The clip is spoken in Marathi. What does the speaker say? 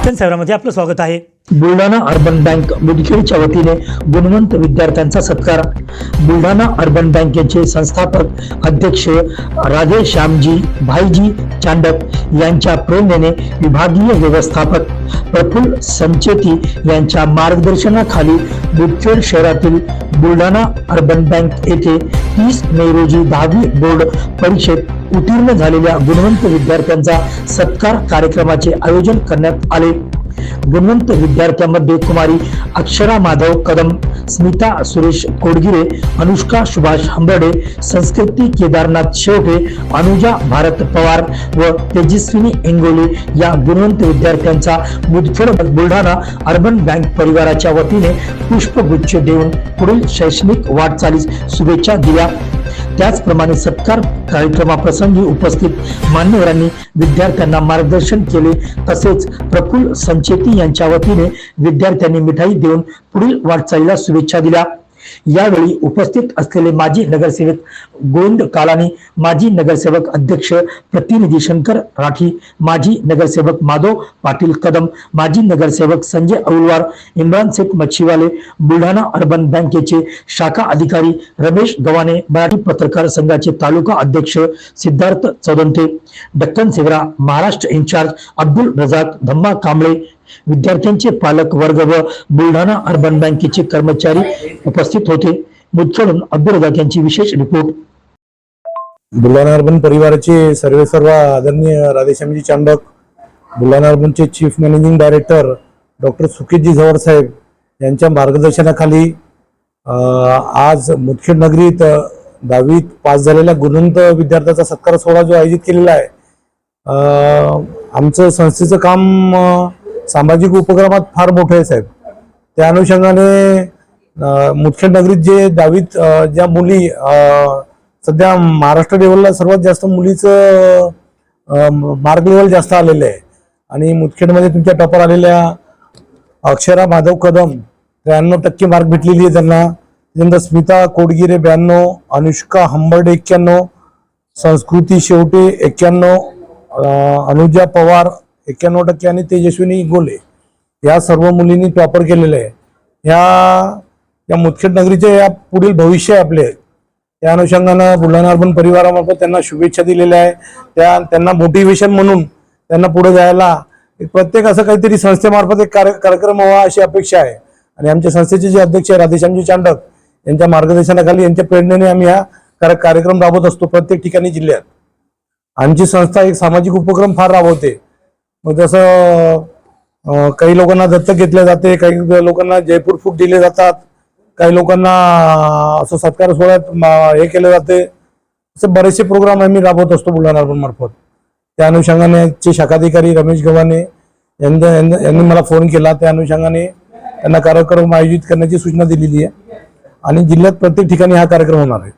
दक्षिण सेवरामध्ये आपलं स्वागत आहे. बुलढाणा अर्बन बँक मुदखेडच्या वतीने गुणवंत विद्यार्थ्यांचा सत्कार. बुलढाणा अर्बन बँकेचे संस्थापक अध्यक्ष राधे श्यामजी भाईजी चांडक यांच्या प्रेरणेने विभागीय व्यवस्थापक प्रफुल्ल संचेती यांच्या मार्गदर्शनाखाली मुदखेड शहरातील बुलढाणा अर्बन बँक येथे तीस मे रोजी दहावी बोर्ड परीक्षेत उत्तीर्ण झालेल्या गुणवंत विद्यार्थ्यांचा सत्कार कार्यक्रमाचे आयोजन करण्यात आले. गुणवंत विद्यार्थ्यांमध्ये कुमारी अक्षरा माधव कदम स्मिता सुरेश कोडगिरे अनुष्का सुभाष हंबर्डे संस्कृती केदारनाथ शेवटे अनुजा भारत पवार व तेजस्विनी इंगोले या गुणवंत विद्यार्थ्यांचा मुदखेड बुलढाणा अर्बन बँक परिवाराच्या वतीने पुष्पगुच्छ देऊन पुढील शैक्षणिक वाटचालीस शुभेच्छा दिल्या. त्याचप्रमाणे सत्कार कार्यक्रमाप्रसंगी उपस्थित मान्यवरांनी विद्यार्थ्यांना मार्गदर्शन केले. तसेच प्रफुल्ल संचेती यांच्या वतीने विद्यार्थ्यांनी मिठाई देऊन पुढील वाटचालीला शुभेच्छा दिल्या. यावेळी उपस्थित असलेले माजी नगरसेवक गोविंद कालानी माजी नगरसेवक अध्यक्ष प्रतिनिधी शंकर राठी माजी नगरसेवक माधव पाटील कदम माजी नगरसेवक संजय औलवार इम्रान शेख मच्छीवाले बुलढाणा अर्बन बँकेचे शाखा अधिकारी रमेश गवाने मराठी पत्रकार संघाचे तालुका अध्यक्ष सिद्धार्थ चौदंते डक्कन सेवरा महाराष्ट्र इन्चार्ज अब्दुल रजाक धम्मा कांबळे विद्यार्थ्यांचे पालक वर्ग व बुलढाणा अर्बन बँकेचे कर्मचारी उपस्थित होते. मुदखेडून अब्दुल रजाक यांची विशेष रिपोर्ट. बुलढाणा अर्बन परिवाराचे सर्वे सर्व आदरणीय राधेश्यामजी Chandak Buldhana अर्बनचे chief managing director doctor Suketji Zawad साहेब यांच्या मार्गदर्शनाखाली आज मुदखेड नगरीत दहावीत पास झालेल्या गुणवंत विद्यार्थ्याचा सत्कार सोहळा जो आयोजित केलेला आहे. आमचं संस्थेचं काम सामाजिक उपक्रमात फार मोठं आहे साहेब. त्या अनुषंगाने मुदखेड नगरीत जे दहावीत ज्या मुली सध्या महाराष्ट्र लेवलला सर्वात जास्त मुलीचं मार्क लेवल जास्त आलेलं आहे. आणि मुदखेडमध्ये तुमच्या टॉपर आलेल्या अक्षरा माधव कदम त्र्याण्णव टक्के मार्क भेटलेली आहे त्यांना. त्यानंतर स्मिता कोडगिरे ब्याण्णव. अनुष्का हंबर्डे एक्क्याण्णव. संस्कृती शेवटे एक्क्याण्णव. अनुजा पवार एक्क्याण्णव टक्के आणि तेजस्विनी गोले या सर्व मुलींनी टॉपर केलेलं आहे. ह्या या मुदखेड नगरीचे या पुढील भविष्य आहे आपले. त्या अनुषंगानं बुलढाणा अर्बन परिवारामार्फत त्यांना शुभेच्छा दिलेल्या आहे. त्या त्यांना मोटिवेशन म्हणून त्यांना पुढे जायला प्रत्येक असं काहीतरी संस्थेमार्फत एक कार्य कार्यक्रम व्हावा अशी अपेक्षा आहे. आणि आमच्या संस्थेचे जे अध्यक्ष आहे राधेश्यामजी चांडक यांच्या मार्गदर्शनाखाली यांच्या प्रेरणेने आम्ही हा कार्य- कार्यक्रम राबवत असतो प्रत्येक ठिकाणी जिल्ह्यात. आमची संस्था एक सामाजिक उपक्रम फार राबवते. मग जसं काही लोकांना दत्तक घेतले जाते काही लोकांना जयपूर फूट दिले जातात काही लोकांना असं सत्कार सोहळ्यात हे केले जाते. असे बरेचसे प्रोग्राम आम्ही राबवत असतो बुलढाणा अर्बन मार्फत. त्या अनुषंगाने चे शाखाधिकारी रमेश गव्हाणे यांनी यांनी- यांनी मला फोन केला. त्या अनुषंगाने त्यांना कार्यक्रम आयोजित करण्याची सूचना दिलेली आहे. आणि जिल्ह्यात प्रत्येक ठिकाणी हा कार्यक्रम होणार आहे.